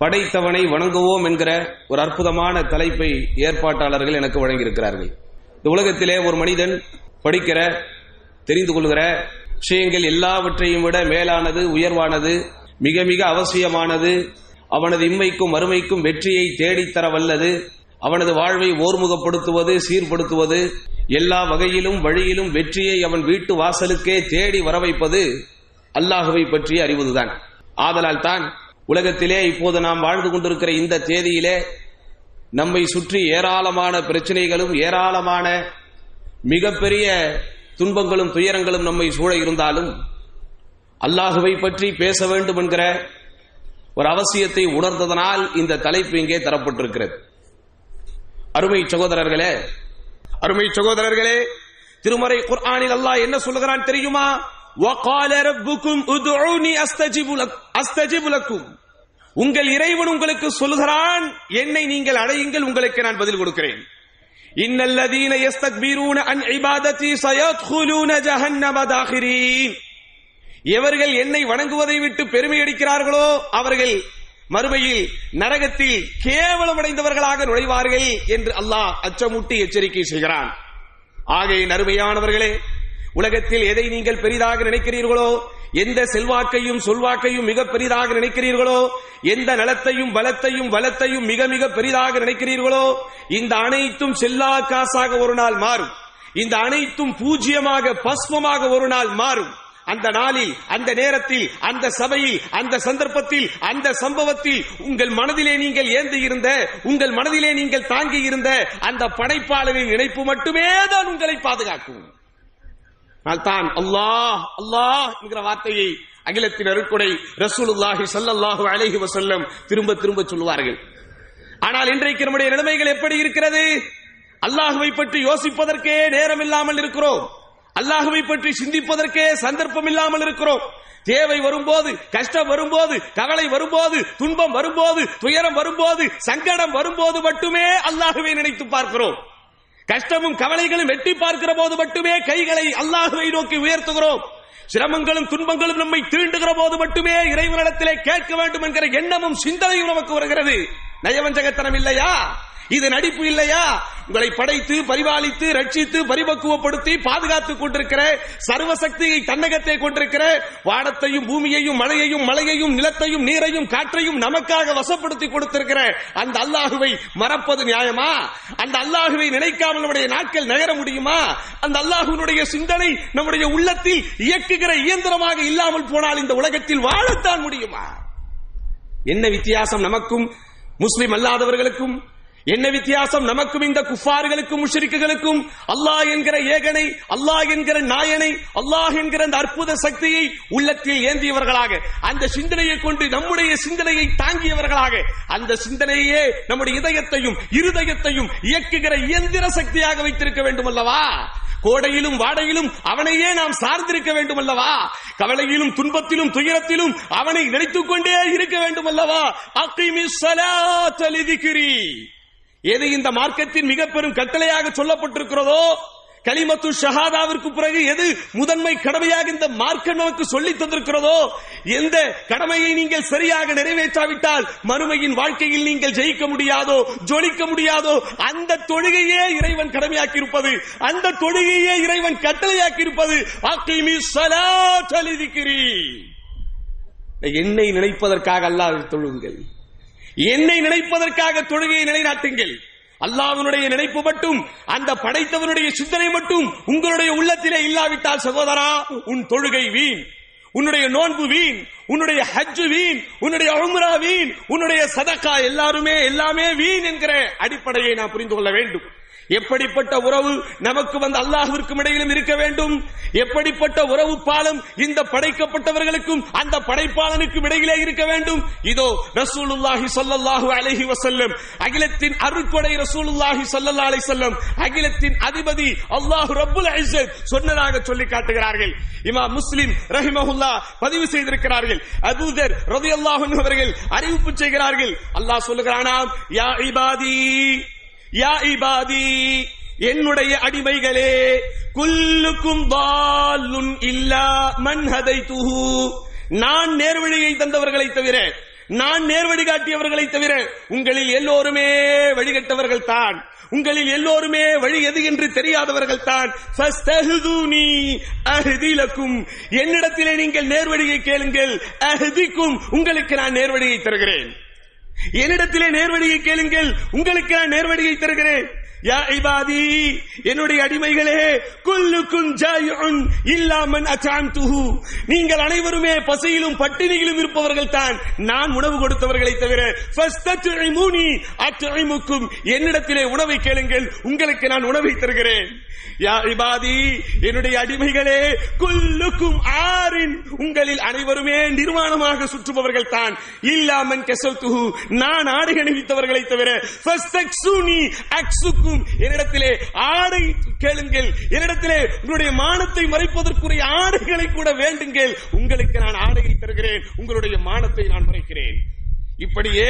படைத்தவனை வணங்குவோம் என்கிற ஒரு அற்புதமான தலைப்பை ஏற்பாட்டாளர்கள் எனக்கு வழங்கியிருக்கிறார்கள். இந்த உலகத்திலே ஒரு மனிதன் படிக்கிற தெரிந்து கொள்கிற விஷயங்கள் எல்லாவற்றையும் விட மேலானது உயர்வானது மிக மிக அவசியமானது அவனது இம்மைக்கும் மறுமைக்கும் வெற்றியை தேடித்தர வல்லது அவனது வாழ்வை ஓர்முகப்படுத்துவது சீர்படுத்துவது எல்லா வகையிலும் வழியிலும் வெற்றியை அவன் வீட்டு வாசலுக்கே தேடி வரவைப்பது அல்லாஹுவை பற்றி அறிவதுதான். ஆதலால் தான் உலகத்திலே இப்போது நாம் வாழ்ந்து கொண்டிருக்கிற இந்த தேதியிலே நம்மை சுற்றி ஏராளமான பிரச்சனைகளும் ஏராளமான மிகப்பெரிய துன்பங்களும் துயரங்களும் நம்மை சூழ இருந்தாலும் அல்லாஹுவை பற்றி பேச வேண்டும் என்கிற ஒரு அவசியத்தை உணர்ந்ததனால் இந்த தலைப்பு இங்கே தரப்பட்டிருக்கிறது. அருமை சகோதரர்களே அருமை சகோதரர்களே திருமறை குர்ஆனில் அல்லாஹ் என்ன சொல்லுகிறான் தெரியுமா? وَقَالَ رَبُّكُمْ ادْعُونِي أَسْتَجِبُ لَكُمْ أَسْتَجِبُ لَكُمْ உங்கள் இறைவன் உங்களுக்கு சொல்கிறான் என்னை நீங்கள் அடையுங்கள் உங்களுக்கு நான் பதில் கொடுக்கிறேன் இன்னல்லதீன யஸ்தக்பீரூன அன் இபாதத்தி சயத்குலூன ஜஹன்னம தாகிரீன் எவர்கள் என்னை வணங்குவதை விட்டு பெருமை அடிக்கிறார்களோ அவர்கள் மறுமையில் நரகத்தில் கேவலமடைந்தவர்களாக நுழைவார்கள் என்று அல்லாஹ் அச்சமூட்டி எச்சரிக்கை செய்கிறான் ஆகைய நறுமையானவர்களே உலகத்தில் எதை நீங்கள் பெரிதாக நினைக்கிறீர்களோ எந்த செல்வாக்கையும் சொல்வாக்கையும் மிக பெரிதாக நினைக்கிறீர்களோ எந்த நலத்தையும் பலத்தையும் வளத்தையும் மிக மிக பெரிதாக நினைக்கிறீர்களோ இந்த அனைத்தும் செல்லா காசாக ஒரு நாள் மாறும். இந்த அனைத்தும் பூஜ்யமாக பஸ்மமாக ஒரு நாள் மாறும். அந்த நாளில் அந்த நேரத்தில் அந்த சபையில் அந்த சந்தர்ப்பத்தில் அந்த சம்பவத்தில் உங்கள் மனதிலே நீங்கள் ஏந்தி இருந்த உங்கள் மனதிலே நீங்கள் தாங்கி இருந்த அந்த படைப்பாளரின் நினைப்பு மட்டுமே தான் உங்களை பாதுகாக்கும். தான் அல்லாஹ் அல்லாஹ் என்கிற வார்த்தையை அகிலத்தின் அருக்குடை ரசூலுல்லாஹி ஸல்லல்லாஹு அலைஹி வசல்லம் திரும்ப திரும்ப சொல்லுவார்கள். ஆனால் இன்றைக்கு நம்முடைய நிலைமைகள் எப்படி இருக்கிறது? அல்லாஹுவை பற்றி யோசிப்பதற்கே நேரம் இல்லாமல் இருக்கிறோம். அல்லாஹுவை பற்றி சிந்திப்பதற்கே சந்தர்ப்பம் இல்லாமல் இருக்கிறோம். தேவை வரும்போது கஷ்டம் வரும்போது கவலை வரும்போது துன்பம் வரும்போது துயரம் வரும்போது சங்கடம் வரும்போது மட்டுமே அல்லாஹுவை நினைத்து பார்க்கிறோம். கஷ்டமும் கவலைகளும் வெட்டி பார்க்கிற போது மட்டுமே கைகளை அல்லாஹுவை நோக்கி உயர்த்துகிறோம். சிரமங்களும் துன்பங்களும் நம்மை தீண்டுகிற போது மட்டுமே இறைவனிடத்திலே கேட்க வேண்டும் என்கிற எண்ணமும் சிந்தனையும் நமக்கு வருகிறது. நயவஞ்சகத்தனம் இல்லையா? இது நடிப்பு இல்லையா? உங்களை படைத்து பரிபாலித்து ரட்சித்து பரிபக்குவப்படுத்தி பாதுகாத்துக் கொண்டிருக்கிற சர்வசக்தியை தன்னகத்தை கொண்டிருக்கிற வானத்தையும் பூமியையும் மழையையும் மலையையும் நிலத்தையும் நீரையும் காற்றையும் நமக்காக வசப்படுத்தி கொடுத்திருக்கிற அந்த அல்லாஹுவை மறப்பது நியாயமா? அந்த அல்லாஹுவை நினைக்காமல் நம்முடைய நாட்கள் நகர முடியுமா? அந்த அல்லாஹுனுடைய சிந்தனை நம்முடைய உள்ளத்தில் இயக்குகிற இயந்திரமாக இல்லாமல் போனால் இந்த உலகத்தில் வாழத்தான் முடியுமா? என்ன வித்தியாசம் நமக்கும் முஸ்லிம் அல்லாதவர்களுக்கும் என்ன வித்தியாசம்? நமக்கும் இந்த குஃபார்களுக்கும் முஷரிக்குகளுக்கும் அல்லாஹ் என்கிற ஏகனை அல்லாஹ் என்கிற நாயனை அல்லாஹ் என்கிற அந்த அற்புத சக்தியை உள்ளத்தில் ஏந்தியவர்களாக அந்த சிந்தனையை கொண்டு நம்முடைய சிந்தனையை தாங்கியவர்களாக அந்த சிந்தனையே நம்முடைய இதயத்தையும் இருதயத்தையும் இயக்குகிற இயந்திர சக்தியாக வைத்திருக்க வேண்டும் அல்லவா கோடையிலும் வாடையிலும் அவனையே நாம் சார்ந்திருக்க வேண்டும் அல்லவா கவலையிலும் துன்பத்திலும் துயரத்திலும் அவனை நினைத்துக் கொண்டே இருக்க வேண்டும் அல்லவா அக்கிமி சலாத்தலிதிகிரி எது இந்த மார்க்கத்தின் மிக பெரும் கட்டளையாக சொல்லப்பட்டிருக்கிறதோ கலிமத்து ஷஹாதாவிற்கு பிறகு எது முதன்மை கடமையாக இந்த மார்க்கம் நமக்கு சொல்லி தந்திருக்கிறதோ எந்த கடமையை நீங்கள் சரியாக நிறைவேற்றாவிட்டால் மறுமையின் வாழ்க்கையில் நீங்கள் ஜெயிக்க முடியாதோ ஜொலிக்க முடியாதோ அந்த தொழுகையே இறைவன் கடமையாக்கி இருப்பது அந்த தொழுகையே இறைவன் கட்டளையாக்கி இருப்பது என்னை நினைப்பதற்காக அல்லாஹ் தொழுங்கள். என்னை நினைப்பதற்காக தொழுகையை நிலைநாட்டுங்கள். அல்லாவினுடைய நினைப்பு மட்டும் அந்த படைத்தவனுடைய சிந்தனை மட்டும் உங்களுடைய உள்ளத்திலே இல்லாவிட்டால் சகோதரா உன் தொழுகை வீண். உன்னுடைய நோன்பு வீண் உன்னுடைய ஹஜ்ஜு வீண் உன்னுடைய உம்ரா வீண் உன்னுடைய சதக்கா எல்லாருமே எல்லாமே வீண் என்கிற அடிப்படையை நாம் புரிந்து கொள்ள வேண்டும். எப்படிப்பட்ட உறவு நமக்கு வந்து அல்லாஹிற்கும் இடையிலும் இருக்க வேண்டும்? எப்படிப்பட்ட உறவு பாலம் இந்த படைக்கப்பட்டவர்களுக்கும் அந்த படைப்பாளனுக்கும் இடையிலே இருக்க வேண்டும்? இதோ ரசூலுல்லாஹி ஸல்லல்லாஹு அலைஹி வசல்லம் அகிலத்தின் அருட்கொடை ரசூலுல்லாஹி ஸல்லல்லாஹு அலைஹி வஸல்லம் அகிலத்தின் அதிபதி அல்லாஹு ரப்புல் இஸ்ஸத் சொன்னதாக சொல்லி காட்டுகிறார்கள். இமாம் முஸ்லிம் ரஹிமஹுல்லா பதிவு செய்திருக்கிறார்கள். அபூதர் ரலியல்லாஹு அன்ஹு அவர்கள் அறிவிப்பு செய்கிறார்கள். அல்லாஹ் சொல்லுகிறானாம் யா இபாதி யா இபாதி என்னுடைய அடிமைகளே குல்லுக்கும் தாலுன் இல்லா மன்ஹதை துஹு நான் நேர்வழியை தந்தவர்களை தவிர நான் நேர்வழி காட்டியவர்களை தவிர உங்களில் எல்லோருமே வழிகட்டவர்கள் தான். உங்களில் எல்லோருமே வழி எது என்று தெரியாதவர்கள் தான். என்னிடத்திலே நீங்கள் நேர்வழியை கேளுங்கள். அஹதிக்கும். உங்களுக்கு நான் நேர்வழியை தருகிறேன். என்னிடத்திலே நேர்வழியை கேளுங்கள். உங்களுக்கு நான் நேர்வழியை தருகிறேன். யா இபாதி என்னுடைய அடிமைகளே குல்லுக்கும் ஜாயுன் இல்லாமன் அச்சாம்துஹு நீங்கள் அனைவருமே பசியிலும் பட்டினியிலும் இருப்பவர்கள் தான் நான் உணவு கொடுத்தவர்களை தவிர ஃபஸ்தத்இமூனி அத்இமுக்கும் என்னிடத்திலே உணவை கேளுங்கள் உங்களுக்கு நான் உணவை தருகிறேன். யா இபாதி என்னுடைய அடிமைகளே குல்லுக்கும் ஆறின் உங்களில் அனைவருமே நிர்வாணமாக சுற்றுபவர்கள் தான் இல்லாமன் கெசல்துஹு நான் ஆடை அணிவித்தவர்களை தவிர ஃபஸ்தக்ஸூனி அக்ஸுக்கும் என்னிடத்திலே ஆடை கேளுங்கள். என்னிடத்திலே உங்களுடைய மானத்தை மறைப்பதற்குரிய ஆடைகளை கூட வேண்டுங்கள். உங்களுக்கு நான் ஆடையை தருகிறேன். உங்களுடைய மானத்தை நான் மறைக்கிறேன். இப்படியே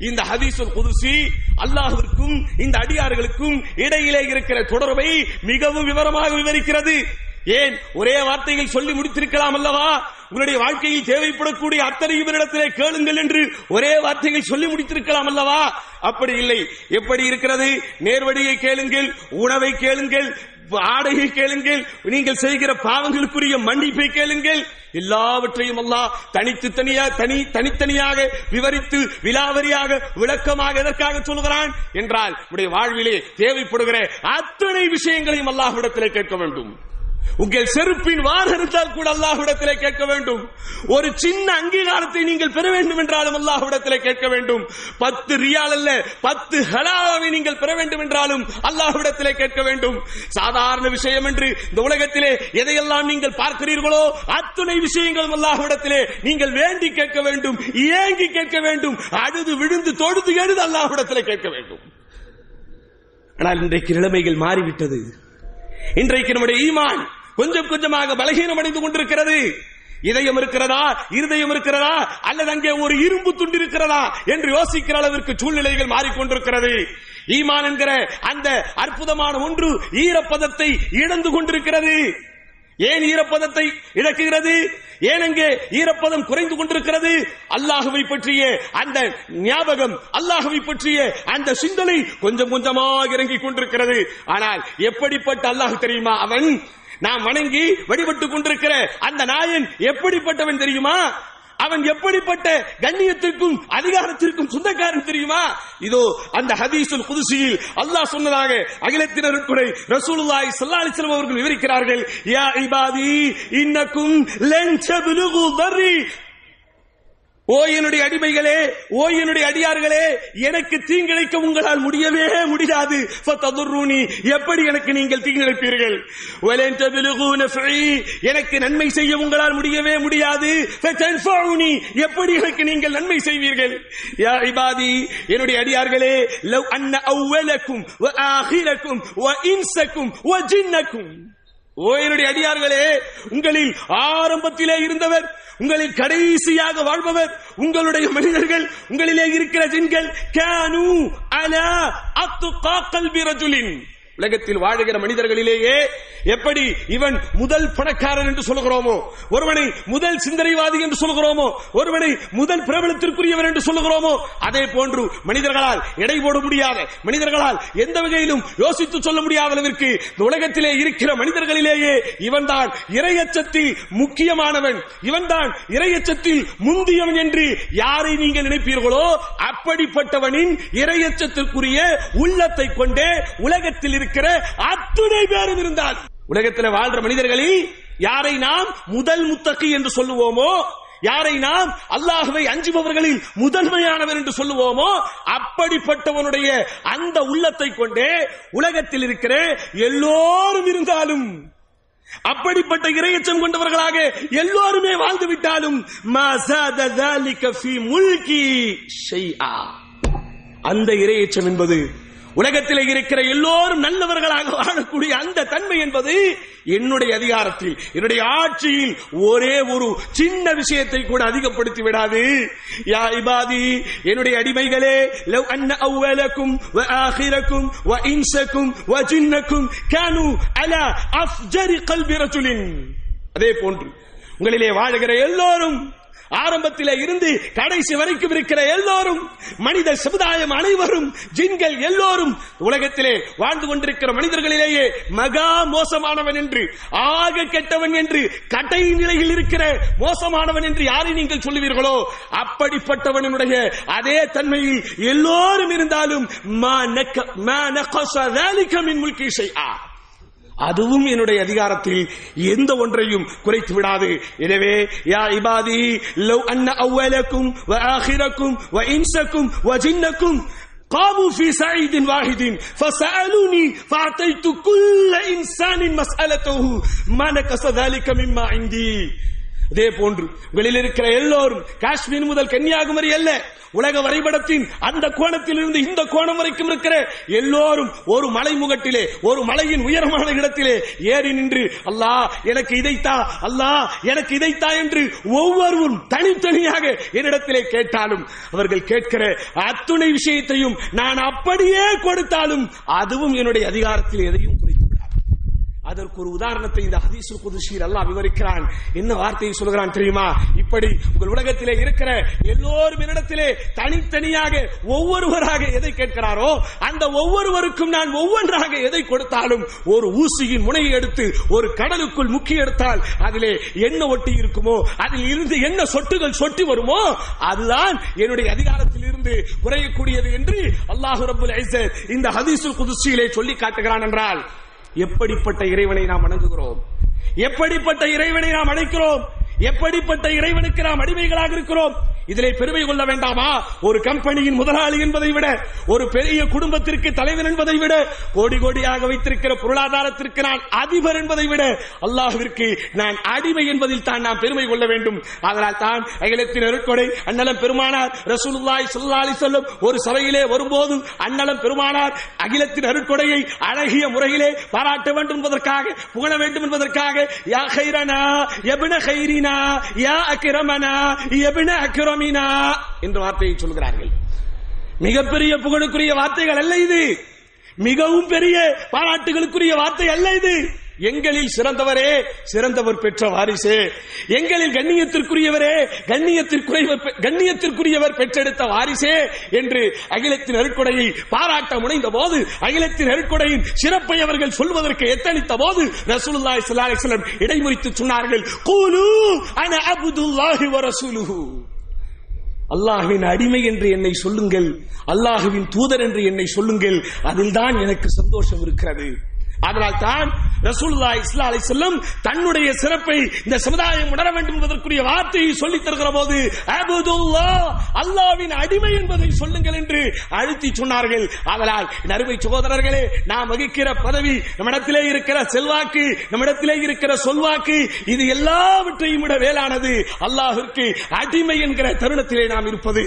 இந்த ஹதீசுல் குதுசி அல்லாஹிற்கும் இந்த அடியார்களுக்கும் இடையிலே இருக்கிற தொடர்பை மிகவும் விவரமாக விவரிக்கிறது. ஏன் ஒரே வார்த்தையில் சொல்லி முடித்திருக்கலாம் அல்லவா? உங்களுடைய வாழ்க்கையில் தேவைப்படக்கூடிய அத்தனை இவரிடத்திலே கேளுங்கள் என்று ஒரே வார்த்தையில் சொல்லி முடித்திருக்கலாம் அல்லவா? அப்படி இல்லை. எப்படி இருக்கிறது? நேர்வடியை கேளுங்கள் உணவை கேளுங்கள் ஆடையை கேளுங்கள் நீங்கள் செய்கிற பாவங்களுக்குரிய மன்னிப்பை கேளுங்கள். எல்லாவற்றையும் அல்லாஹ் தனித்து தனியா தனி தனித்தனியாக விவரித்து விலாவரியாக விளக்கமாக எதற்காக சொல்கிறான் என்றால் உடைய வாழ்விலே தேவைப்படுகிற அத்தனை விஷயங்களையும் அல்லாஹ் இடத்திலே கேட்க வேண்டும். உங்கள் செருப்பின் வார் இருந்தால் கூட அல்லாஹ்விடத்திலே கேட்க வேண்டும். ஒரு சின்ன அங்கீகாரத்தை நீங்கள் பெற வேண்டும் என்றாலும் அல்லாஹ்விடத்திலே கேட்க வேண்டும். பத்து ரியால் அல்ல பத்து ஹலாவை நீங்கள் பெற வேண்டும் என்றாலும் அல்லாஹ்விடத்திலே கேட்க வேண்டும். சாதாரண விஷயம் என்று இந்த உலகத்திலே எதையெல்லாம் நீங்கள் பார்க்கிறீர்களோ அத்துணை விஷயங்களும் அல்லாஹ்விடத்திலே நீங்கள் வேண்டி கேட்க வேண்டும் ஏங்கி கேட்க வேண்டும் அழுது விழுந்து தொழுது எழுது அல்லாஹ்விடத்திலே கேட்க வேண்டும். ஆனால் இன்றைக்கு நிலைமைகள் மாறிவிட்டது. இன்றைக்கு நம்முடைய ஈமான் கொஞ்சம் கொஞ்சமாக பலகீனம் அடைந்து கொண்டிருக்கிறது. இதயம் இருக்கிறதா? இருதயம் இருக்கிறதா? அல்லது அங்கே ஒரு இரும்பு துண்டு இருக்கிறதா? என்று யோசிக்கிற அளவிற்கு சூழ்நிலைகள் மாறிக்கொண்டிருக்கிறது. ஈமான் என்கிற அந்த அற்புதமான ஒன்று ஈரப்பதத்தை இழந்து கொண்டிருக்கிறது. ஏன் ஈரப்பதத்தை இழக்குகிறது ஏன் அங்கே ஈரப்பதம் குறைந்து கொண்டிருக்கிறது? அல்லாஹுவை பற்றிய அந்த ஞாபகம் அல்லாஹுவை பற்றிய அந்த சிந்தனை கொஞ்சம் கொஞ்சமாக இறங்கிக் கொண்டிருக்கிறது. ஆனால் எப்படிப்பட்ட அல்லாஹ் தெரியுமா அவன்? நாம் வணங்கி வழிபட்டுக் கொண்டிருக்கிற அந்த நாயன் எப்படிப்பட்டவன் தெரியுமா? அவன் எப்படிப்பட்ட கண்ணியத்திற்கும் அதிகாரத்திற்கும் சொந்தக்காரன் தெரியுமா? இதோ அந்த ஹதீசுல் புதுசியில் அல்லாஹ் சொன்னதாக அகிலத்தினருக்குறை ரசூலுல்லாஹி ஸல்லல்லாஹு அலைஹி வஸல்லம் அவர்கள் விவரிக்கிறார்கள் யா இபாதி இன்னக்கும் லன் தப்லுகு தர்ரி ஓ என்னுடைய அடிமைகளே ஓ என்னுடைய அடியார்களே எனக்கு தீங்கிழைக்க உங்களால் முடியவே முடியாது. எப்படி எனக்கு நீங்கள் தீங்கிழைப்பீர்கள்? எனக்கு நன்மை செய்ய உங்களால் முடியவே முடியாது. எப்படி எனக்கு நீங்கள் நன்மை செய்வீர்கள்? யா இபாதி என்னுடைய அடியார்களே லவ் அன்ன அவ்வலக்கும் வ இன்சக்கும் ஜின்னக்கும் ஓ என்னுடைய அடியார்களே உங்களில் ஆரம்பத்திலே இருந்தவர் உங்களில் கடைசியாக வாழ்பவர் உங்களுடைய மனிதர்கள் உங்களிலே இருக்கிற ஜின்கள் கேனு அலா அத்து காக்கல் பிரஜுலின் உலகத்தில் வாழுகிற மனிதர்களிலேயே எப்படி இவன் முதல் பணக்காரன் என்று சொல்லுகிறோமோ ஒருவனை முதல் சிந்தனைவாதி என்று சொல்லுகிறோமோ ஒருவனை முதல் பிரபலத்திற்குரியவன் என்று சொல்லுகிறோமோ அதே போன்று மனிதர்களால் எடை போட முடியாத மனிதர்களால் எந்த வகையிலும் யோசித்து சொல்ல முடியாத அளவிற்கு உலகத்திலே இருக்கிற மனிதர்களிலேயே இவன்தான் இரையச்சத்தில் முக்கியமானவன் இவன்தான் இரையச்சத்தில் முந்தியவன் என்று யாரை நீங்கள் நினைப்பீர்களோ அப்படிப்பட்டவனின் இரையச்சத்திற்குரிய உள்ளத்தை கொண்டே உலகத்தில் இருக்கிற இருக்கிற அத்துணை பேரும் இருந்தால். உலகத்தில் வாழ்ற மனிதர்களில் யாரை நாம் முதல் முத்தகி என்று சொல்லுவோமோ யாரை நாம் அல்லாஹுவை அஞ்சுபவர்களில் முதன்மையானவர் என்று சொல்லுவோமோ அப்படிப்பட்டவனுடைய அந்த உள்ளத்தை கொண்டே உலகத்தில் இருக்கிற எல்லோரும் இருந்தாலும் அப்படிப்பட்ட இரையச்சம் கொண்டவர்களாக எல்லோருமே வாழ்ந்து விட்டாலும் அந்த இரையச்சம் என்பது உலகத்தில் இருக்கிற எல்லோரும் நல்லவர்களாக வாழக்கூடிய அந்த தன்மை என்பது என்னுடைய அதிகாரத்தில் என்னுடைய ஆட்சியில் ஒரே ஒரு சின்ன விஷயத்தை கூட அதிகப்படுத்தி விடாது. யா இபாதி என்னுடைய அடிமைகளே லவ் அன்ன அவ்வலக்கும் வ ஆஹிரக்கும் வ இன்சக்கும் வ ஜின்னக்கும் கானு அலா அஃப்ஜரி கல்வி ரஜுலின். அதே போன்று உங்களிலே வாழுகிற எல்லோரும் ஆரம்பத்தில இருந்து கடைசி வரைக்கும் இருக்கிற எல்லோரும் மனித சமுதாயம் அனைவரும் ஜின்கள் எல்லோரும் உலகத்திலே வாழ்ந்து கொண்டிருக்கிற மனிதர்களிலேயே மகா மோசமானவன் என்று ஆக கெட்டவன் என்று கடை நிலையில் இருக்கிற மோசமானவன் என்று யாரை நீங்கள் சொல்லுவீர்களோ அப்படிப்பட்டவனுடைய அதே தன்மையில் எல்லோரும் இருந்தாலும் மா நக்க மா நக்கச வேலிக்கம் முல்கீஷை ஆ அதுவும் என்னுடைய அதிகாரத்தில் எந்த ஒன்றையும் குறைத்து விடாது எனவே யா இபாதி லவ் அன்ன அவ்வலக்கும் வ ஆஹிரக்கும் வ இன்சக்கும் வ ஜின்னக்கும் قاموا في سعيد واحد فسألوني فأعطيت كل إنسان مسألته ما نقص ذلك مما عندي இதே போன்று வெளியில் இருக்கிற எல்லோரும் காஷ்மீர் முதல் கன்னியாகுமரி அல்ல உலக வரைபடத்தின் அந்த கோணத்தில் இருந்து இந்த கோணம் வரைக்கும் இருக்கிற எல்லோரும் ஒரு மலை முகட்டிலே ஒரு மலையின் உயரமான இடத்திலே ஏறி நின்று அல்லாஹ் எனக்கு இதைத்தா அல்லாஹ் எனக்கு இதைத்தா என்று ஒவ்வொருவரும் தனித்தனியாக என்னிடத்திலே கேட்டாலும் அவர்கள் கேட்கிற அத்துணை விஷயத்தையும் நான் அப்படியே கொடுத்தாலும் அதுவும் என்னுடைய அதிகாரத்தில் எதையும் அதற்கு ஒரு உதாரணத்தை இந்த ஹதீசுல் குதுஷீர் அல்லாஹ் விவரிக்கிறான். என்ன வார்த்தையை சொல்கிறான் தெரியுமா? இப்படி உங்கள் உலகத்திலே இருக்கிற எல்லோரும் என்னிடத்திலே தனித்தனியாக ஒவ்வொருவராக எதை கேட்கிறாரோ அந்த ஒவ்வொருவருக்கும் நான் ஒவ்வொன்றாக எதை கொடுத்தாலும் ஒரு ஊசியின் முனையை எடுத்து ஒரு கடலுக்குள் முக்கி எடுத்தால் அதிலே என்ன ஒட்டி இருக்குமோ அதில் இருந்து என்ன சொட்டுகள் சொட்டி வருமோ அதுதான் என்னுடைய அதிகாரத்தில் இருந்து குறையக்கூடியது என்று அல்லாஹு ரபுல் ஐசர் இந்த ஹதீசுல் குதுசியிலே சொல்லி காட்டுகிறான் என்றால் எப்படிப்பட்ட இறைவனை நாம் வணங்குகிறோம்? எப்படிப்பட்ட இறைவனை நாம் அழைக்கிறோம்? எப்படிப்பட்ட இறைவனுக்கு நாம் அடிமைகளாக இருக்கிறோம்? இதிலே பெருமை கொள்ள வேண்டாமா? ஒரு கம்பெனியின் முதலாளி என்பதை விட ஒரு பெரிய குடும்பத்திற்கு தலைவர் என்பதை விட கோடி கோடியாக வைத்திருக்கிற பொருளாதாரத்திற்கு நான் அதிபர் என்பதை விட அல்லாஹிற்கு நான் அடிமை என்பதில் தான் நாம் பெருமை கொள்ள வேண்டும். அதனால் தான் அகிலத்தின் அருட்கொடை அண்ணலம் பெருமானார் ரசூலுல்லாய் சுல்லாலி சொல்லும் ஒரு சபையிலே வரும்போது அண்ணலம் பெருமானார் அகிலத்தின் அருட்கொடையை அழகிய முறையிலே பாராட்ட வேண்டும் என்பதற்காக புகழ வேண்டும் என்பதற்காக யா ஹைரனா எபின அக்ரமினா யா அக்ரமனா எபின அக்கிரமினா என்ற வார்த்தையை சொல்கிறார்கள். மிகப்பெரிய புகழுக்குரிய வார்த்தைகள் அல்ல இது. மிகவும் பெரிய பாராட்டுகளுக்குரிய வார்த்தை அல்ல இது. எங்களில் சிறந்தவரே சிறந்தவர் பெற்ற வாரிசே. எங்களில் கண்ணியத்திற்குரியவரே கண்ணியத்திற்குரியவர் பெ- கண்ணியத்திற்குரியவர் பெற்றெடுத்த வாரிசே என்று அகிலத்தின் அருட்கொடையை பாராட்ட முனைந்த போது அகிலத்தின் அருட்கொடையின் சிறப்பை அவர்கள் சொல்வதற்கு எத்தனித்த போது ரசூலுல்லாஹி ஸல்லல்லாஹு அலைஹி வஸல்லம் சொன்னார்கள் கூலு அன அப்துல்லாஹி வ ரசூலுஹு. அடிமை என்று என்னை சொல்லுங்கள் அல்லாஹுவின் தூதர் என்று என்னை சொல்லுங்கள் அதில்தான் எனக்கு சந்தோஷம் இருக்கிறது. அதனால் தான் ரசூல்லா இஸ்லா அலைஹி செல்லும் தன்னுடைய சிறப்பை இந்த சமுதாயம் உணர வேண்டும் என்பதற்குரிய வார்த்தையை சொல்லித் தருகிற போது அபுதுல்லா அல்லாஹ்வின் அடிமை என்பதை சொல்லுங்கள் என்று அழுத்தி சொன்னார்கள். அதனால் நறுமை சகோதரர்களே நாம் வகிக்கிற பதவி நம்மிடத்திலே இருக்கிற செல்வாக்கு நம்மிடத்திலே இருக்கிற சொல்வாக்கு இது எல்லாவற்றையும் விட வேளானது அல்லாஹிற்கு அடிமை என்கிற தருணத்திலே நாம் இருப்பது.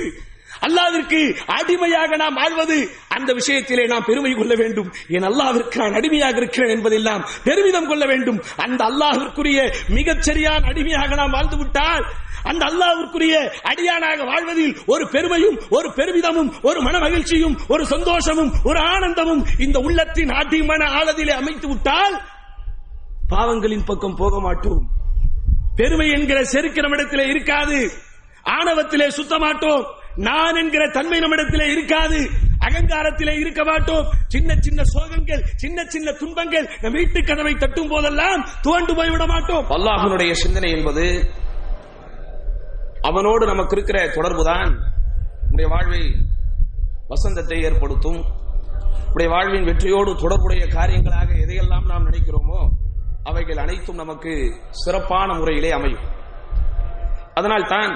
அல்லாவிற்கு அடிமையாக நாம் ஆழ்வது அந்த விஷயத்திலே நாம் பெருமை கொள்ள வேண்டும். என் அல்லாவிற்கு நான் அடிமையாக இருக்கிறேன் என்பதெல்லாம் பெருமிதம் கொள்ள வேண்டும். அந்த அல்லாவிற்குரிய மிகச்சரியான அடிமையாக நாம் வாழ்ந்து விட்டால் அந்த அல்லாவிற்குரிய அடியானாக வாழ்வதில் ஒரு பெருமையும் ஒரு பெருமிதமும் ஒரு மன மகிழ்ச்சியும் ஒரு சந்தோஷமும் ஒரு ஆனந்தமும் இந்த உள்ளத்தின் அடிமன ஆழத்திலே அமைத்து விட்டால் பாவங்களின் பக்கம் போக மாட்டோம். பெருமை என்கிற செருக்கு நம்மிடத்திலே இருக்காது. ஆணவத்திலே சுத்தமாட்டோம். நான் என்கிற தன்மை நம்மிடத்திலே இருக்காது. அகங்காரத்திலே இருக்க மாட்டோம். சின்ன சின்ன சோகங்கள் சின்ன சின்ன துன்பங்கள் நம் வீட்டு கதவை தட்டும் போதெல்லாம் துவண்டு போய்விட மாட்டோம். அல்லாஹனுடைய சிந்தனை என்பது அவனோடு நமக்கு இருக்கிற தொடர்புதான். நம்முடைய வாழ்வை வசந்தத்தை ஏற்படுத்தும். நம்முடைய வாழ்வின் வெற்றியோடு தொடர்புடைய காரியங்களாக எதையெல்லாம் நாம் நினைக்கிறோமோ அவைகள் அனைத்தும் நமக்கு சிறப்பான முறையிலே அமையும். அதனால் தான்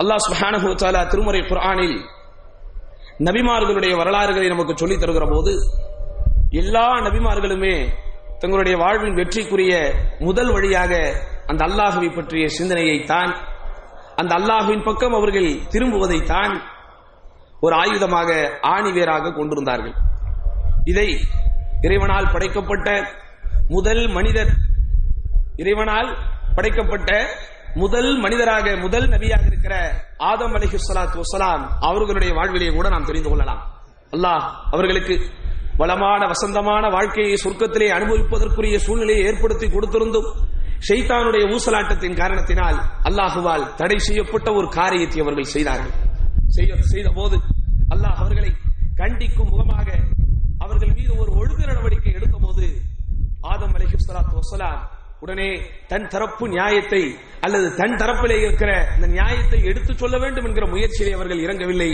அல்லாஹ் சுப்ஹானஹு வ திருமறை குர்ஆனில் நபிமார்களுடைய வரலாறுகளை நமக்கு சொல்லித் தருகிற போது எல்லா நபிமார்களுமே தங்களுடைய வாழ்வின் வெற்றிக்குரிய முதல் வழியாக அந்த அல்லாஹுவை பற்றிய சிந்தனையை தான் அந்த அல்லாஹுவின் பக்கம் அவர்கள் திரும்புவதை தான் ஒரு ஆயுதமாக ஆணிவேராக கொண்டிருந்தார்கள். இதை இறைவனால் படைக்கப்பட்ட முதல் மனிதர் இறைவனால் படைக்கப்பட்ட முதல் மனிதராக முதல் நபியாக இருக்கிற ஆதம் அலிஹி சலாத் வசலாம் அவர்களுடைய வாழ்விலையை கூட நாம் தெரிந்து கொள்ளலாம். அல்லாஹ் அவர்களுக்கு வளமான வசந்தமான வாழ்க்கையை சொர்க்கத்திலே அனுபவிப்பதற்குரிய சூழ்நிலையை ஏற்படுத்தி கொடுத்திருந்தும் ஷைத்தானுடைய ஊசலாட்டத்தின் காரணத்தினால் அல்லாஹுவால் தடை செய்யப்பட்ட ஒரு காரியத்தை அவர்கள் செய்தார்கள். செய்ய செய்த போது அல்லாஹ் அவர்களை கண்டிக்கும் முகமாக அவர்கள் மீது ஒரு ஒழுங்கு நடவடிக்கை எடுத்த போது ஆதம் அலிஹிஸ்லாத்து வசலாம் உடனே தன் தரப்பு நியாயத்தை அல்லது தன் தரப்பிலே இருக்கிற அந்த நியாயத்தை எடுத்துச் சொல்ல வேண்டும் என்கிற முயற்சியிலே அவர்கள் இறங்கவில்லை.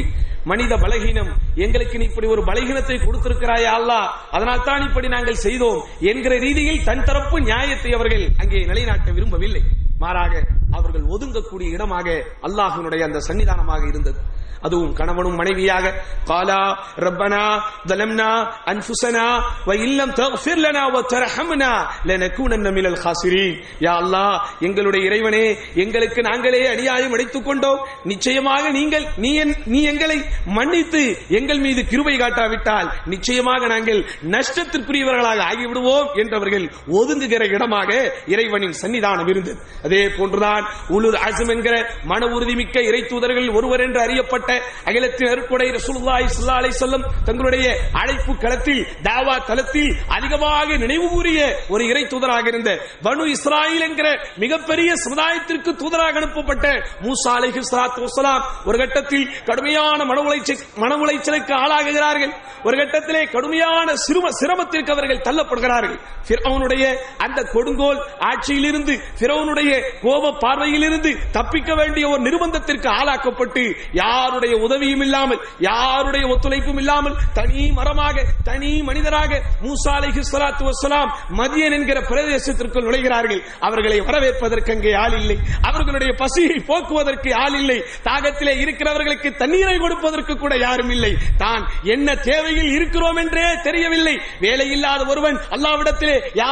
மனித பலகீனம் எங்களுக்கு நீ இப்படி ஒரு பலகீனத்தை கொடுத்திருக்கிறாயா அல்லா? அதனால் தான் இப்படி நாங்கள் செய்தோம் என்கிற ரீதியில் தன் தரப்பு நியாயத்தை அவர்கள் அங்கே நிலைநாட்ட விரும்பவில்லை. மாறாக அவர்கள் ஒதுங்கக்கூடிய இடமாக அல்லாஹினுடைய அந்த சன்னிதானமாக இருந்தது. அதுவும் கணவனும் மனைவியாக காலா ரப்பனா தலம்னா அன்ஃபுசனா வ இல்லம் தக்ஃபிர் லனா வ தர்ஹம்னா லனகுனன்ன மினல் காசிரீன். யா அல்லாஹ் எங்களுடைய இறைவனே எங்களுக்கு நாங்களே அநியாயம் அடைத்துக் கொண்டோம். நிச்சயமாக நீங்கள் நீ என்- நீ எங்களை மன்னித்து எங்கள் மீது கிருபை காட்டாவிட்டால் நிச்சயமாக நாங்கள் நஷ்டத்திற்குரியவர்களாக ஆகிவிடுவோம் என்றவர்கள் ஒதுங்குகிற இடமாக இறைவனின் சன்னிதானம் இருந்தது. அதே போன்றுதான் உலுர் அசம் என்கிற மன உறுதிமிக்க இறை தூதர்கள் ஒருவர் என்று அறியப்பட்ட அகிலத்தின் அருக்குடை ரசூலுல்லாஹி ஸல்லல்லாஹு அலைஹி வஸல்லம் தங்களுடைய அழைப்பு களத்தில் தாவா தளத்தில் அதிகமாக நினைவு கூறிய ஒரு இறை தூதராக இருந்த பனு இஸ்ராயில் என்கிற மிகப்பெரிய சமுதாயத்திற்கு தூதராக அனுப்பப்பட்ட மூசா அலைஹி ஸலாத்து வஸலாம் ஒரு கட்டத்தில் கடுமையான மன உளைச்சல் மன உளைச்சலுக்கு ஆளாகுகிறார்கள் ஒரு கட்டத்திலே கடுமையான சிறும சிரமத்திற்கு அவர்கள் தள்ளப்படுகிறார்கள். ஃபிரௌனுடைய அந்த கொடுங்கோல் ஆட்சியிலிருந்து ஃபிரௌனுடைய கோப பார்வையிலிருந்து தப்பிக்க வேண்டிய ஒரு நிர்பந்தத்திற்கு ஆளாக்கப்பட்டு யாருடைய உதவியும் இல்லாமல் யாருடைய ஒத்துழைப்பும் இல்லாமல் தனி மரமாக தனி மனிதராக மூசா அலைஹி ஸலாத்து வஸலாம் மதியன் என்கிற பிரதேசத்திற்குள் நுழைகிறார்கள். அவர்களை வரவேற்பதற்கு அங்கே ஆள் இல்லை. அவர்களுடைய பசியை போக்குவதற்கு ஆள் இல்லை. தாகத்திலே இருக்கிறவர்களுக்கு தண்ணீரை கொடுப்பதற்கு கூட யாரும் இல்லை. தான் என்ன தேவையில் இருக்கிறோம் என்றே தெரியவில்லை. வேலை இல்லாத ஒருவன் அல்லாவிடத்திலே யா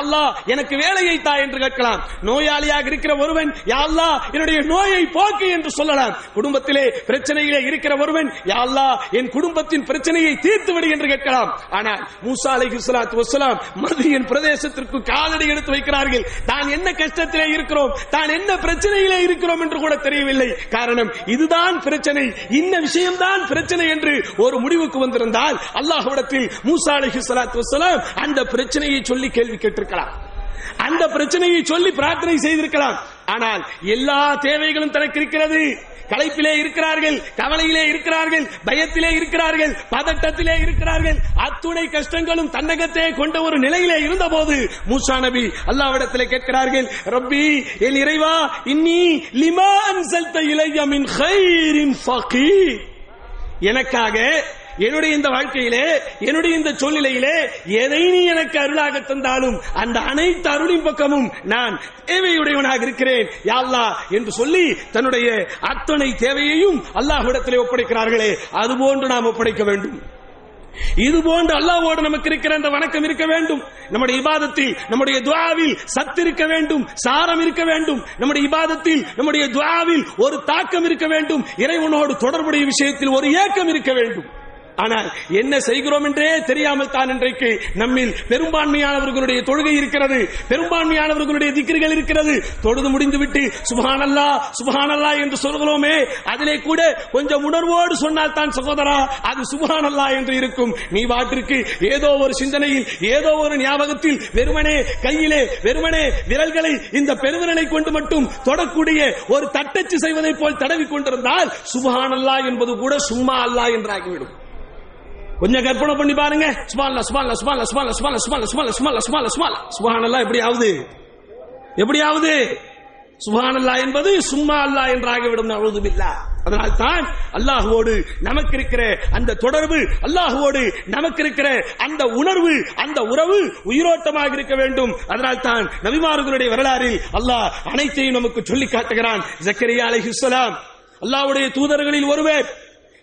எனக்கு வேலையை தா என்று கேட்கலாம். நோயாளியாக இருக்கிற ஒருவன் யார் அல்லாஹ் என்னுடைய நோயை போக்கு என்று சொல்லலாம். குடும்பத்திலே பிரச்சனையிலே இருக்கிற ஒருவன் யா அல்லாஹ் என் குடும்பத்தின் பிரச்சனையை தீர்த்து விடு என்று கேட்கலாம். ஆனால் மூசா அலைஹி ஸலாத்து வசலாம் மதியின் பிரதேசத்திற்கு காலடி எடுத்து வைக்கிறார்கள். தான் என்ன கஷ்டத்திலே இருக்கிறோம் தான் என்ன பிரச்சனையிலே இருக்கிறோம் என்று கூட தெரியவில்லை. காரணம் இதுதான் பிரச்சனை. இந்த விஷயம்தான் பிரச்சனை என்று ஒரு முடிவுக்கு வந்திருந்தால் அல்லாஹ்விடத்தில் மூசா அலைஹி ஸலாத்து வசலாம் அந்த பிரச்சனையை சொல்லி கேள்வி கேட்டிருக்கலாம். அந்த பிரச்சனையை சொல்லி பிரார்த்தனை செய்திருக்கலாம். ஆனால் எல்லா தேவைகளும் தனக்கு இருக்கிறது களைப்பிலே இருக்கிறார்கள் கவலையிலே இருக்கிறார்கள் பயத்திலே இருக்கிறார்கள் பதட்டத்திலே இருக்கிறார்கள். அத்துணை கஷ்டங்களும் தன்னகத்தே கொண்ட ஒரு நிலையிலே இருந்தபோது மூசா நபி அல்லாவிடத்தில் கேட்கிறார்கள் ரப்பி என் இறைவா இன்னி லிமா அன்சல்த இலைய மின் ஃபகீர். எனக்காக என்னுடைய இந்த வாழ்க்கையிலே என்னுடைய இந்த சூழ்நிலையிலே எதை நீ எனக்கு அருளாக தந்தாலும் அந்த அனைத்து அருளின் பக்கமும் நான் தேவையுடையவனாக இருக்கிறேன். யா அல்லாஹ் என்று சொல்லி தன்னுடைய அத்தனை தேவையையும் அல்லாஹ்விடத்திலே ஒப்படைக்கிறார்களே அதுபோன்று நாம் ஒப்படைக்க வேண்டும். இது போன்று அல்லாஹ்வோடு நமக்கு இருக்கிற அந்த வணக்கம் இருக்க வேண்டும். நம்முடைய இபாதத்தில் நம்முடைய துவாவில் சத்து இருக்க வேண்டும் சாரம் இருக்க வேண்டும். நம்முடைய இபாதத்தில் நம்முடைய துவாவில் ஒரு தாக்கம் இருக்க வேண்டும். இறைவனோடு தொடர்புடைய விஷயத்தில் ஒரு ஏக்கம் இருக்க வேண்டும். ஆனால் என்ன செய்கிறோம் என்றே தெரியாமல் தான் இன்றைக்கு நம்மில் பெரும்பான்மையானவர்களுடைய தொழுகை இருக்கிறது பெரும்பான்மையானவர்களுடைய திக்கிரிகள் இருக்கிறது. தொழுது முடிந்துவிட்டு சுபஹானல்லா சுபஹானல்லா என்று சொல்கிறோமே அதிலே கூட கொஞ்சம் உணர்வோடு சொன்னால் தான் சகோதரா அது சுபஹானல்லா என்று இருக்கும். நீ வாட்டிற்கு ஏதோ ஒரு சிந்தனையில் ஏதோ ஒரு ஞாபகத்தில் வெறுமனே கையிலே வெறுமனே விரல்களை இந்த பெருவிரலை கொண்டு மட்டும் தொடக்கூடிய ஒரு தட்டச்சு செய்வதை போல் தடவி கொண்டிருந்தால் சுபஹானல்லா என்பது கூட சும்மா அல்லா என்றாகிவிடும். கொஞ்சம் கற்பனை பண்ணி பாருங்க. சுபான்ல சுபான்ல சுபான்ல சுபான்ல சுபான்ல சுபான்ல சுபான்ல சுபான்ல சுபான்ல சுபான்ல சுபஹானல்லா எப்படி ஆகுது எப்படி ஆகுது சுபஹானல்லா என்பது சும்மா அல்லாஹ் என்றாகிவிடும் நழுது அதனால் தான் அல்லாஹுவோடு நமக்கு இருக்கிற அந்த தொடர்பு அல்லாஹுவோடு நமக்கு இருக்கிற அந்த உணர்வு அந்த உறவு உயிரோட்டமாக இருக்க வேண்டும். அதனால் தான் நபிமார்களுடைய வரலாறில் அல்லாஹ் அனைத்தையும் நமக்கு சொல்லி காட்டுகிறான். ஜக்கரியா அலைஹிஸ்ஸலாம் அல்லாஹுடைய தூதர்களில் ஒருவர்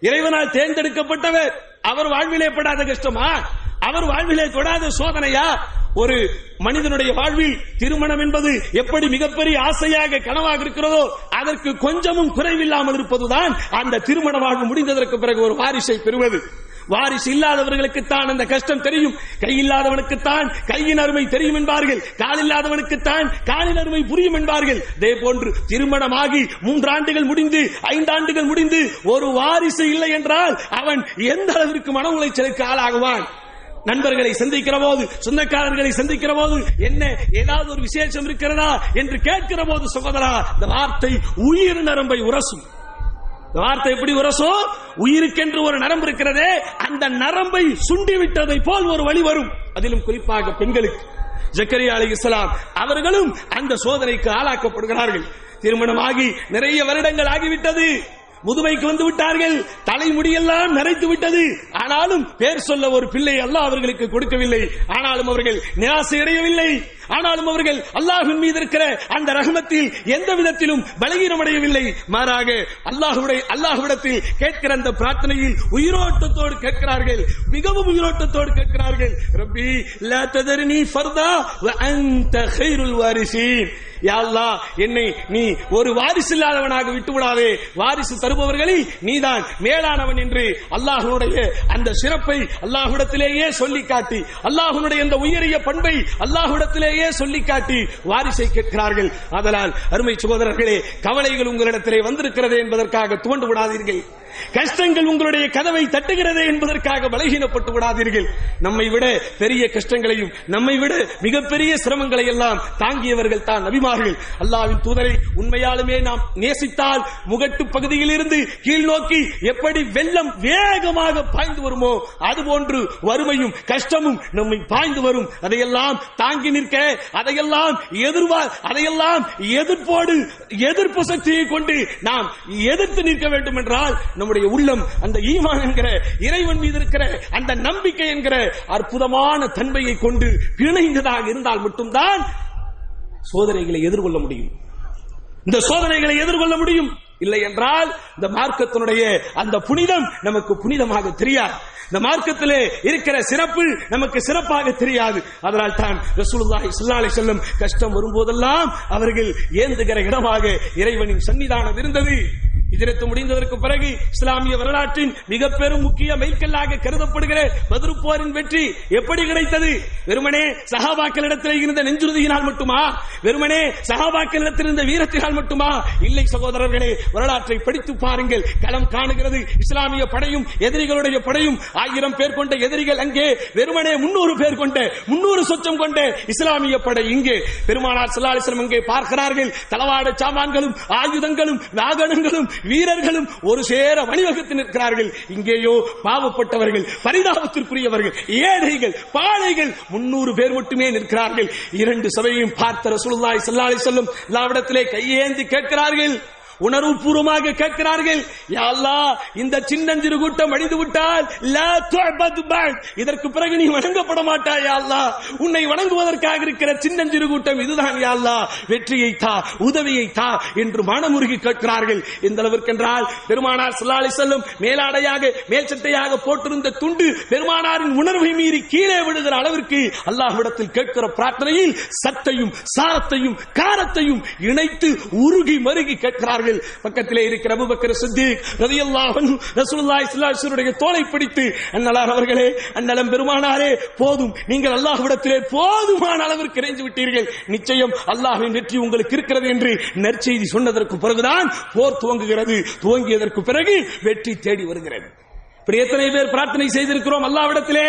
இறைவனால் தேர்ந்தெடுக்கப்பட்டவர் அவர் வாழ்விலே படாத கஷ்டமா? அவர் வாழ்விலே தொடாத சோதனையா? ஒரு மனிதனுடைய வாழ்வில் திருமணம் என்பது எப்படி மிகப்பெரிய ஆசையாக கனவாக இருக்கிறதோ அதற்கு கொஞ்சமும் குறைவில்லாமல் இருப்பதுதான் அந்த திருமண வாழ்வு முடிந்ததற்கு பிறகு ஒரு வாரிசை பெறுவது. வாரிசு இல்லாதவர்களுக்குத்தான் அந்த கஷ்டம் தெரியும். கை இல்லாதவனுக்குத்தான் கையின் அருமை தெரியும் என்பார்கள். கால் இல்லாதவனுக்குத்தான் காலின் அருமை புரியும் என்பார்கள். இதே போன்று திருமணமாகி மூன்றாண்டுகள் முடிந்து ஐந்தாண்டுகள் முடிந்து ஒரு வாரிசு இல்லை என்றால் அவன் எந்த அளவிற்கு மன உளைச்சலுக்கு ஆளாகுவான்? நண்பர்களை சந்திக்கிற போது சொந்தக்காரர்களை சந்திக்கிற போது என்ன ஏதாவது ஒரு விசேஷம் இருக்கிறதா என்று கேட்கிற போது சகோதரா இந்த வார்த்தை உயிர் நரம்பை உரசும். வார்த்தை எப்படி உரசும் உயிருக்கென்று ஒரு நரம்பு இருக்கிறதே அந்த நரம்பை சுண்டி விட்டதை போல் ஒரு வழி வரும். அதிலும் குறிப்பாக பெண்களுக்கு. ஜக்கரியா அலி இஸ்லாம் அவர்களும் அந்த சோதனைக்கு ஆளாக்கப்படுகிறார்கள். திருமணமாகி நிறைய வருடங்கள் ஆகிவிட்டது. முதுமைக்கு வந்து விட்டார்கள். தலைமுடியெல்லாம் நிறைத்து விட்டது. ஆனாலும் பேர் சொல்ல ஒரு பிள்ளை அல்ல அவர்களுக்கு கொடுக்கவில்லை. ஆனாலும் அவர்கள் நிராசை அடையவில்லை. ஆனாலும் அவர்கள் அல்லாஹின் மீது இருக்கிற அந்த ரகமத்தில் எந்த விதத்திலும் பலகீனமடையவில்லை. மாறாக அல்லாஹுடைய அல்லாஹுவிடத்தில் கேட்கிற அந்த பிரார்த்தனையில் உயிரோட்டத்தோடு கேட்கிறார்கள். மிகவும் உயிரோட்டத்தோடு கேட்கிறார்கள். ரப்பி லா ததர்னி ஃபர்தா வ அன்த கைருல் வாரிசீன். யாழ்லா அல்லாஹ் என்னை நீ ஒரு வாரிசு இல்லாதவனாக விட்டு விடாதே வாரிசு தருபவர்களில் நீதான் மேலானவன் என்று அல்லாஹ்வுடைய அந்த சிறப்பை அல்லாஹுடத்திலேயே சொல்லி காட்டி அல்லாஹுனுடைய அந்த உயரிய பண்பை அல்லாஹுடத்திலேயே அல்லாஹ்விடத்திலேயே சொல்லி காட்டி வாரிசை கேட்கிறார்கள். அதனால் அருமை சகோதரர்களே கவலைகள் உங்களிடத்திலே வந்திருக்கிறது என்பதற்காக துவண்டு விடாதீர்கள் கஷ்டங்கள் உங்களுடைய கதவை தட்டுகிறதே என்பதற்காக பலகீனப்பட்டு விடாதீர்கள். நம்மை விட பெரிய கஷ்டங்களையும் நம்மை விட மிகப்பெரிய சிரமங்களை எல்லாம் தாங்கியவர்கள் தான் நபிமார்கள். அல்லாவின் தூதரை உண்மையாலுமே நாம் நேசித்தால் முகட்டு பகுதியில் இருந்து கீழ் நோக்கி எப்படி வெள்ளம் வேகமாக பாய்ந்து வருமோ அதுபோன்று வறுமையும் கஷ்டமும் நம்மை பாய்ந்து வரும். அதையெல்லாம் தாங்கி நிற்க அதையெல்லாம் எதிர்வா அதையெல்லாம் எதிர்ப்போடு எதிர்ப்பு சக்தியை கொண்டு நாம் எதிர்த்து நிற்க வேண்டும் என்றால் நம்முடைய உள்ளம் அந்த ஈமான் என்கிற இறைவன் மீது இருக்கிற அந்த நம்பிக்கை என்கிற அற்புதமான தன்மையை கொண்டு பிணைந்ததாக இருந்தால் மட்டும்தான் சோதனைகளை எதிர்கொள்ள முடியும். இந்த சோதனைகளை எதிர்கொள்ள முடியும். இல்லை என்றால் இந்த மார்க்கத்தினுடைய அந்த புனிதம் நமக்கு புனிதமாக தெரியாது. இந்த மார்க்கத்திலே இருக்கிற சிறப்பு நமக்கு சிறப்பாக தெரியாது. அதனால் தான் ரசூலுல்லாஹி ஸல்லல்லாஹு அலைஹி வஸல்லம் கஷ்டம் வரும்போதெல்லாம் அவர்கள் ஏந்துகிற இடமாக இறைவனின் சன்னிதானம் இருந்தது. இதிரத்து முடிந்ததற்கு பிறகு இஸ்லாமிய வரலாற்றின் மிக பெரும் முக்கிய மைல்கல்லாக கருதப்படுகிற பத்ரு போரின் வெற்றி எப்படி கிடைத்தது? வெறுமனே சகாபாக்களிடத்தில் இருந்த நெஞ்சுறுதியினால் மட்டுமா? வெறுமனே சகாபாக்களிடத்தில் இருந்த வீரத்தினால் மட்டுமா? இல்லை சகோதரர்களே வரலாற்றை படித்து பாருங்கள். களம் காணுகிறது. இஸ்லாமிய படையும் எதிரிகளுடைய படையும் ஆயிரம் பேர் கொண்ட எதிரிகள் அங்கே. வெறுமனே முன்னூறு பேர் கொண்ட முன்னூறு சொச்சம் கொண்ட இஸ்லாமிய படை இங்கே. பெருமானார் சல்லாலிஸ்லம் இங்கே பார்க்கிறார்கள். தளவாட சாமான்களும் ஆயுதங்களும் வாகனங்களும் வீரர்களும் ஒரு சேர வணிவகுத்து நிற்கிறார்கள். இங்கேயோ பாவப்பட்டவர்கள் பரிதாபத்திற்குரியவர்கள் ஏழைகள் பாழைகள் முன்னூறு பேர் மட்டுமே நிற்கிறார்கள். இரண்டு சபையையும் பார்த்த ரசூலுல்லாஹி ஸல்லல்லாஹு செல்லும் எல்லாவிடத்திலே கையேந்தி கேட்கிறார்கள். உணர்வுபூர்வமாக கேட்கிறார்கள். யா அல்லாஹ் இந்த சின்னஞ்சிறு கூட்டம் அழிந்து விட்டால் இதற்கு பிறகு நீ வணங்கப்பட மாட்டாய் யாழ்லா உன்னை வணங்குவதற்காக இருக்கிற சின்னஞ்சிறு கூட்டம் இதுதான் யாழ்லா வெற்றியை தா உதவியை தா என்று மனமுருகி கேட்கிறார்கள். இந்த அளவிற்கென்றால் பெருமானார் ஸல்லல்லாஹு செல்லும் மேலாடையாக மேல் சட்டையாக போட்டிருந்த துண்டு பெருமானாரின் உணர்வை மீறி கீழே விழுகிற அளவிற்கு அல்லாஹ்விடத்தில் கேட்கிற பிரார்த்தனையில் சத்தையும் சாரத்தையும் காரத்தையும் இணைத்து உருகி மருகி கேட்கிறார்கள். அவர்கள் பக்கத்திலே இருக்கிற அபுபக்கர் சித்திக் ரலியல்லாஹு அன்ஹு ரசூலுல்லாஹி ஸல்லல்லாஹு பிடித்து அண்ணலார் அவர்களே அண்ணலம் பெருமானாரே போதும். நீங்கள் அல்லாஹ்விடத்திலே போதுமான அளவிற்கு இறைஞ்சு விட்டீர்கள். நிச்சயம் அல்லாஹின் வெற்றி உங்களுக்கு இருக்கிறது என்று நற்செய்தி சொன்னதற்கு பிறகுதான் போர் துவங்குகிறது. துவங்கியதற்கு பிறகு வெற்றி தேடி வருகிறது. இப்படி எத்தனை பேர் பிரார்த்தனை செய்திருக்கிறோம் அல்லாஹ்விடத்திலே?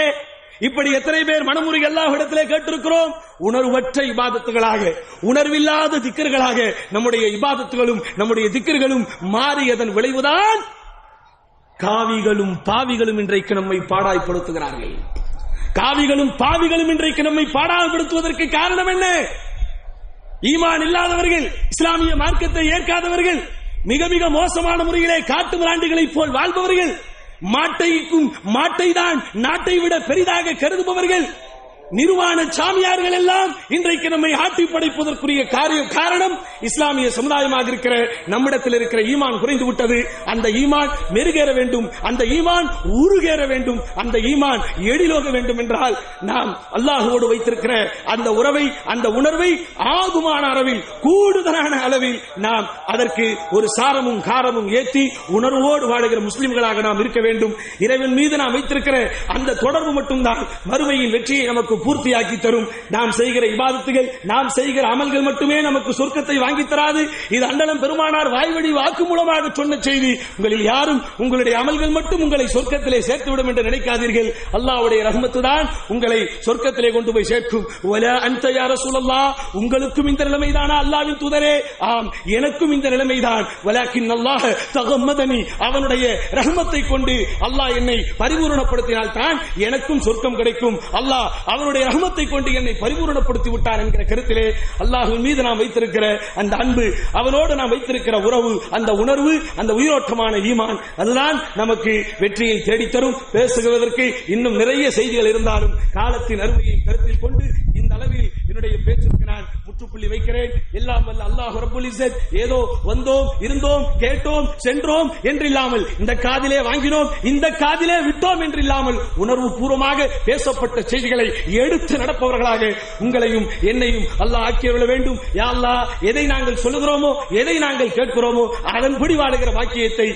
இப்படி எத்தனை பேர் மனமுறை இடத்திலே கேட்டிருக்கிறோம்? உணர்வற்ற இபாதத்துகளாக உணர்வில்லாத திக்கர்களாக நம்முடைய இபாதத்துகளும் நம்முடைய திக்கர்களும் மாறியதன் விளைவுதான் காவிகளும் பாவிகளும் இன்றைக்கு நம்மை பாடாய்ப்படுத்துகிறார்கள். காவிகளும் பாவிகளும் இன்றைக்கு நம்மை பாடாய்படுத்துவதற்கு காரணம் என்ன? ஈமான் இல்லாதவர்கள் இஸ்லாமிய மார்க்கத்தை ஏற்காதவர்கள் மிக மிக மோசமான முறையிலே காட்டு மிராண்டிகளைப் போல் வாழ்பவர்கள் மாட்டைக்கும் மாட்டை தான் நாட்டை விட பெரிதாக கருதுபவர்கள் நிர்வாண சாமியார்கள் எல்லாம் இன்றைக்கு நம்மை ஆட்டி படைப்பதற்குரிய காரியம் காரணம் இஸ்லாமிய சமுதாயமாக இருக்கிற நம்மிடத்தில் இருக்கிற ஈமான் குறைந்து விட்டது. அந்த ஈமான் மெருகேற வேண்டும். அந்த ஈமான் உருகேற வேண்டும். அந்த ஈமான் எழிலோக வேண்டும் என்றால் நாம் அல்லாஹுவோடு வைத்திருக்கிற அந்த உறவை அந்த உணர்வை ஆகுமான அளவில் கூடுதலான அளவில் நாம் அதற்கு ஒரு சாரமும் காரமும் ஏற்றி உணர்வோடு வாழுகிற முஸ்லிம்களாக நாம் இருக்க வேண்டும். இறைவன் மீது நாம் வைத்திருக்கிற அந்த தொடர்பு மட்டும்தான் மறுமையில் வெற்றியை நமக்கு பூர்த்தியாக்கி தரும். நாம் செய்கிற இபாதத்துகள் நாம் செய்கிற அமல்கள் மட்டுமே நமக்கு சொர்க்கத்தை வாங்கி தராது. இது அண்டலம் பெருமானார் வாய்வழி வாக்கு மூலமாக சொன்ன செய்தி. உங்களில் யாரும் உங்களுடைய அமல்கள் மட்டும் உங்களை சொர்க்கத்திலே சேர்த்துவிடும் என்று நினைக்காதீர்கள். அல்லாவுடைய ரஹமத்து தான் உங்களை சொர்க்கத்திலே கொண்டு போய் சேர்க்கும். அந்த யார சூழல்லா உங்களுக்கும் இந்த நிலைமைதானா அல்லாவின் தூதரே? ஆம் எனக்கும் இந்த நிலைமைதான். வலாக்கின் அல்லாஹ் தகமதனி அவனுடைய ரஹ்மத்தை கொண்டு அல்லாஹ் என்னை பரிபூரணப்படுத்தினால் தான் எனக்கும் சொர்க்கம் கிடைக்கும். அல்லாஹ் அவனுடைய அவருடைய ரஹ்மத்தை கொண்டு என்னை பரிபூரணப்படுத்தி விட்டார் என்கிற கருத்திலே அல்லாஹ்வின் மீது நாம் வைத்திருக்கிற அந்த அன்பு அவனோடு நாம் வைத்திருக்கிற உறவு அந்த உணர்வு அந்த உயிரோட்டமான ஈமான் அதுதான் நமக்கு வெற்றியை தேடித்தரும். பேசுகிறதற்கு இன்னும் நிறைய செய்திகள் இருந்தாலும் காலத்தின் அருமையை கருத்தில் கொண்டு இந்த அளவில் என்னுடைய பேச்சுக்கு நான் முற்றுப்புள்ளி வைக்கிறேன். எல்லாம் வல்ல அல்லாஹ் ரப்புல் இஸ்ஸத். ஏதோ வந்தோம் இருந்தோம் கேட்டோம் சென்றோம் என்றில்லாமல் இந்த காதிலே வாங்கினோம் இந்த காதிலே விட்டோம் என்றில்லாமல் உணர்வு பூர்வமாக பேசப்பட்ட செய்திகளை எடுத்து நடப்பவர்களாக உங்களையும் என்னையும் அல்லாஹ் ஆக்கியவிட வேண்டும். யா அல்லாஹ் எதை நாங்கள் சொல்லுகிறோமோ எதை நாங்கள் கேட்கிறோமோ அதன்படி வாழுகிற வாக்கியத்தை